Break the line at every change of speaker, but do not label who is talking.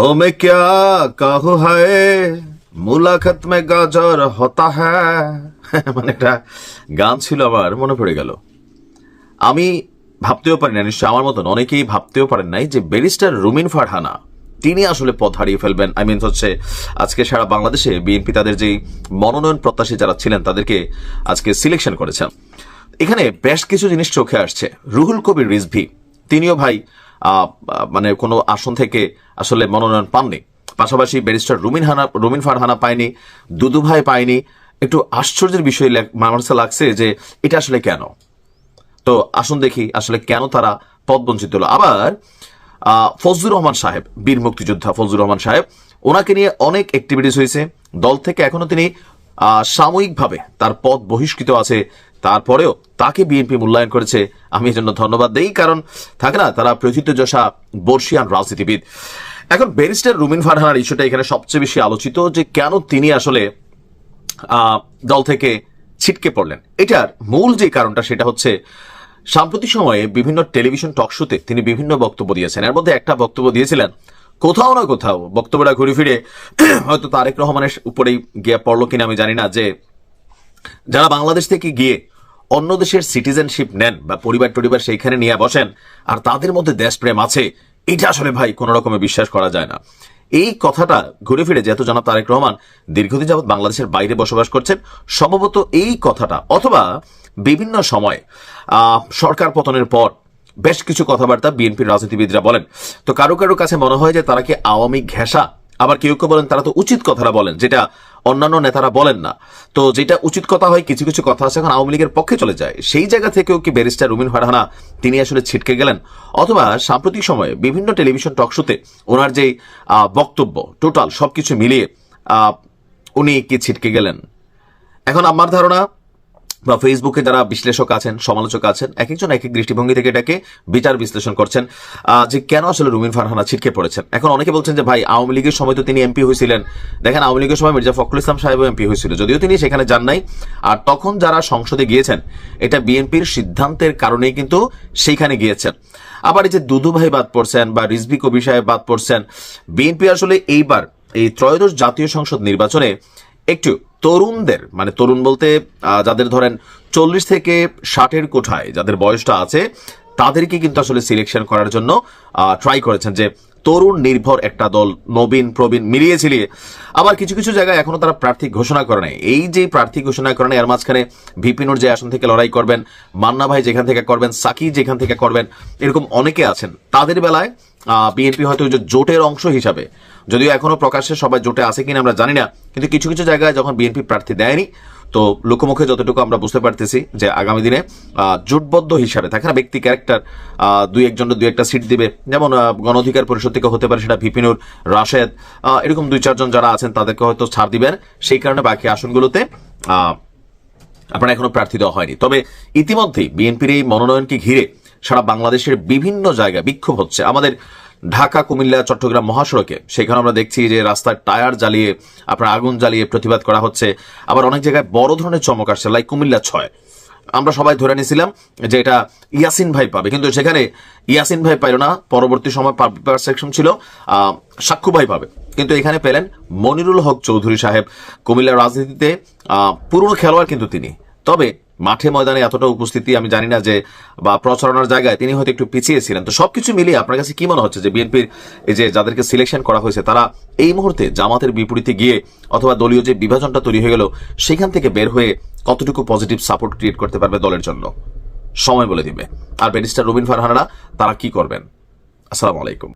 ओ में क्या काहू है? মুলাখাত মে গাজর হতা হ্যাঁ মানে একটা গান ছিল আমার, মনে পড়ে গেল। আমি ভাবতেও পারি না, নিশ্চয় আমার মতন অনেকেই ভাবতেও পারেন নাই যে ব্যারিস্টার রুমিন ফারহানা, তিনি আসলে পথ হারিয়ে ফেলবেন। আই মিন হচ্ছে, আজকে সারা বাংলাদেশে বিএনপি তাদের যেই মনোনয়ন প্রত্যাশী যারা ছিলেন, তাদেরকে আজকে সিলেকশন করেছেন। এখানে বেশ কিছু জিনিস চোখে আসছে। রুহুল কবির রিজভি, তিনিও ভাই মানে কোনো আসন থেকে আসলে মনোনয়ন পাননি। পাশাপাশি ব্যারিস্টার রুমিন হানা, রুমিন ফারহানা পায়নি, দুদু ভাই পায়নি। একটু আশ্চর্যের বিষয় আমার লাগছে যে এটা আসলে কেন? তো আসুন দেখি আসলে কেন তারা পদ বঞ্চিত হলো। আবার ফজলুর রহমান সাহেব, বীর মুক্তিযোদ্ধা ফজলুর রহমান সাহেব, ওনাকে নিয়ে অনেক অ্যাক্টিভিটিস হয়েছে। দল থেকে এখনও তিনি সাময়িকভাবে তার পদ বহিষ্কৃত আছে তারপরেও তাকে বিএনপি মূল্যায়ন করেছে। আমি এর জন্য ধন্যবাদ দেই, কারণ থাকে না, তারা প্রথিতযশা বর্ষিয়ান রাজনীতিবিদ। এখন ব্যারিস্টার রুমিন ফারহানার ইস্যুটা এখানে সবচেয়ে বেশি আলোচিত, যে কেন তিনি আসলে দল থেকে ছিটকে পড়লেন। এটার মূল যে কারণটা, সেটা হচ্ছে সাম্প্রতিক সময়ে বিভিন্ন টেলিভিশন টক শোতে তিনি বিভিন্ন বক্তব্য দিয়েছেন। এর মধ্যে একটা বক্তব্য দিয়েছিলেন, কোথাও না কোথাও বক্তব্যটা ঘুরে ফিরে, হয়তো তারেক রহমানের উপরেই গিয়ে পড়ল কিনা আমি জানি না, যে যারা বাংলাদেশ থেকে গিয়ে অন্য দেশের সিটিজেনশিপ নেন বা পরিবার টরিবার সেইখানে নিয়ে বসেন, আর তাদের মধ্যে দেশপ্রেম আছে, এটা আসলে ভাই কোনো রকমে বিশ্বাস করা যায় না। এই কথাটা ঘুরে ফিরে যেহেতু জনাব তারেক রহমান দীর্ঘদিন যাবৎ বাংলাদেশের বাইরে বসবাস করছেন, সম্ভবত এই কথাটা, অথবা বিভিন্ন সময় সরকার পতনের পর বেশ কিছু কথাবার্তা বিএনপির রাজনীতিবিদরা বলেন। তো কারও কারও কাছে মনে হয় যে তারা কি আওয়ামী ঘেঁষা? আবার কেউ কেউ বলেন তারা তো উচিত কথাটা বলেন, যেটা অন্যান্য নেতারা বলেন না। তো যেটা উচিত কথা হয়, কিছু কিছু কথা আছে এখন আওয়ামী লীগের পক্ষে চলে যায়। সেই জায়গা থেকেও কি ব্যারিস্টার রুমিন ফারহানা তিনি আসলে ছিটকে গেলেন? অথবা সাম্প্রতিক সময়ে বিভিন্ন টেলিভিশন টক শোতে ওনার যে বক্তব্য, টোটাল সব কিছু মিলিয়ে উনি কি ছিটকে গেলেন? এখন আমার ধারণা বা ফেসবুকে যারা বিশ্লেষক আছেন, সমালোচক আছেন এক একজন এক এক দৃষ্টিভঙ্গি থেকে এটাকে বিচার বিশ্লেষণ করছেন। যে কেন আসলে রুমিন ফারহানা ছিটকে পড়েছেন? এখন অনেকে বলছেন যে, ভাই, আওয়ামী লীগের সময় তো তিনি এমপি হয়েছিলেন দেখেন, আওয়ামী লীগের সময় মির্জা ফখরুল ইসলাম সাহেবও এমপি হয়েছিল যদিও তিনি সেখানে যান নাই। আর তখন যারা সংসদে গিয়েছেন, এটা বিএনপির সিদ্ধান্তের কারণেই কিন্তু সেইখানে গিয়েছেন। আবার এই যে দুদু ভাই বাদ পড়ছেন বা রিজভি কবি সাহেব বাদ পড়ছেন, বিএনপি আসলে এইবার এই ত্রয়োদশ জাতীয় সংসদ নির্বাচনে একটু তরুণদের মানে তরুণ বলতে যাদের ধরেন চল্লিশ থেকে ষাটের কোঠায় যাদের বয়সটা আছে, তাদেরকে কিন্তু আসলে সিলেকশন করার জন্য ট্রাই করেছেন যে তরুণ নির্ভর একটা দল, নবীন, প্রবীণ মিলিয়ে ছিলিয়ে। আবার কিছু কিছু জায়গায় এখনও তারা প্রার্থী ঘোষণা করে নাই। এই যে প্রার্থী ঘোষণা করে নাই, এর মাঝখানে ভিপিনুর যে আসন থেকে লড়াই করবেন, মান্না ভাই যেখান থেকে করবেন সাকি যেখান থেকে করবেন, এরকম অনেকে আছেন। তাদের বেলায় বিএনপি হয়তো জোটের অংশ হিসাবে। যদিও এখনও প্রকাশ্যে সবাই জোটে আছে কিনা আমরা জানি না, কিন্তু কিছু কিছু জায়গায় যখন বিএনপি প্রার্থী দেয়নি, তো লোকমুখে যতটুকু আমরা বুঝতে পারতেছি যে আগামী দিনে জোটবদ্ধ হিসাবে থাকে না? ব্যক্তি, ক্যারেক্টার দুই একজন দুই একটা সিট দিবে। যেমন গণ অধিকার পরিষদ থেকে হতে পারে সেটা ভিপিনুর, রাশেদ এরকম দুই চারজন যারা আছেন তাদেরকে হয়তো ছাড় দিবেন। সেই কারণে বাকি আসনগুলোতে আপনার এখনও প্রার্থী দেওয়া হয়নি। তবে ইতিমধ্যেই বিএনপির এই মনোনয়নকে ঘিরে সারা বাংলাদেশের বিভিন্ন জায়গায় বিক্ষোভ হচ্ছে। আমাদের ঢাকা, কুমিল্লা, চট্টগ্রাম মহাসড়কে। সেখানে আমরা দেখছি যে রাস্তার টায়ার জ্বালিয়ে, আপনার আগুন জ্বালিয়ে প্রতিবাদ করা হচ্ছে। আবার অনেক জায়গায় বড় ধরনের চমক আসছে লাইক কুমিল্লা ছয়। আমরা সবাই ধরে নিয়েছিলাম যে এটা ইয়াসিন ভাই পাবে। কিন্তু সেখানে ইয়াসিন ভাই পাইল না। পরবর্তী সময় সেকশন ছিল সাক্ষু ভাই পাবে। কিন্তু এখানে পেলেন মনিরুল হক চৌধুরী সাহেব। কুমিল্লার রাজনীতিতে পুরনো খেলোয়াড় কিন্তু তিনি। তবে মাঠে ময়দানে এতটা উপস্থিতি আমি জানি না যে, বা প্রচারণার জায়গায় তিনি হয়তো একটু পিছিয়ে ছিলেন তো সবকিছু মিলিয়ে আপনার কাছে কি মনে হচ্ছে যে বিএনপির এই যে যাদেরকে সিলেকশন করা হয়েছে, তারা এই মুহূর্তে জামাতের বিপরীতে গিয়ে অথবা দলীয় যে বিভাজনটা তৈরি হয়ে গেল, সেখান থেকে বের হয়ে কতটুকু পজিটিভ সাপোর্ট ক্রিয়েট করতে পারবে দলের জন্য? সময় বলে দিবে। আর ব্যারিস্টার রবিন ফারহানারা, তারা কি করবেন? আসসালামু আলাইকুম।